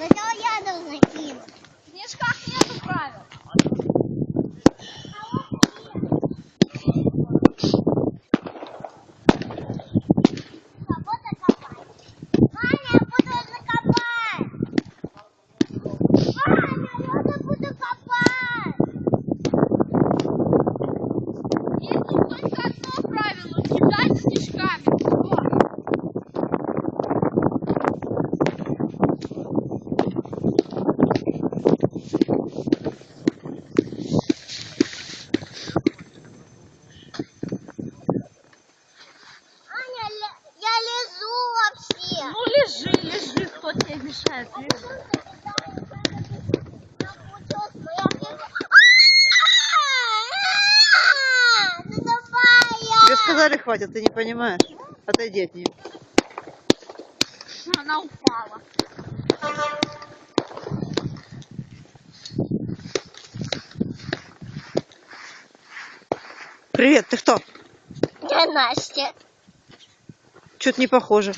Сначала я должна кинуть. Кто тебе мешает? Тебе сказали хватит, ты не понимаешь. Отойди от нее. Она упала. Привет, ты кто? Я Настя. Что-то не похоже.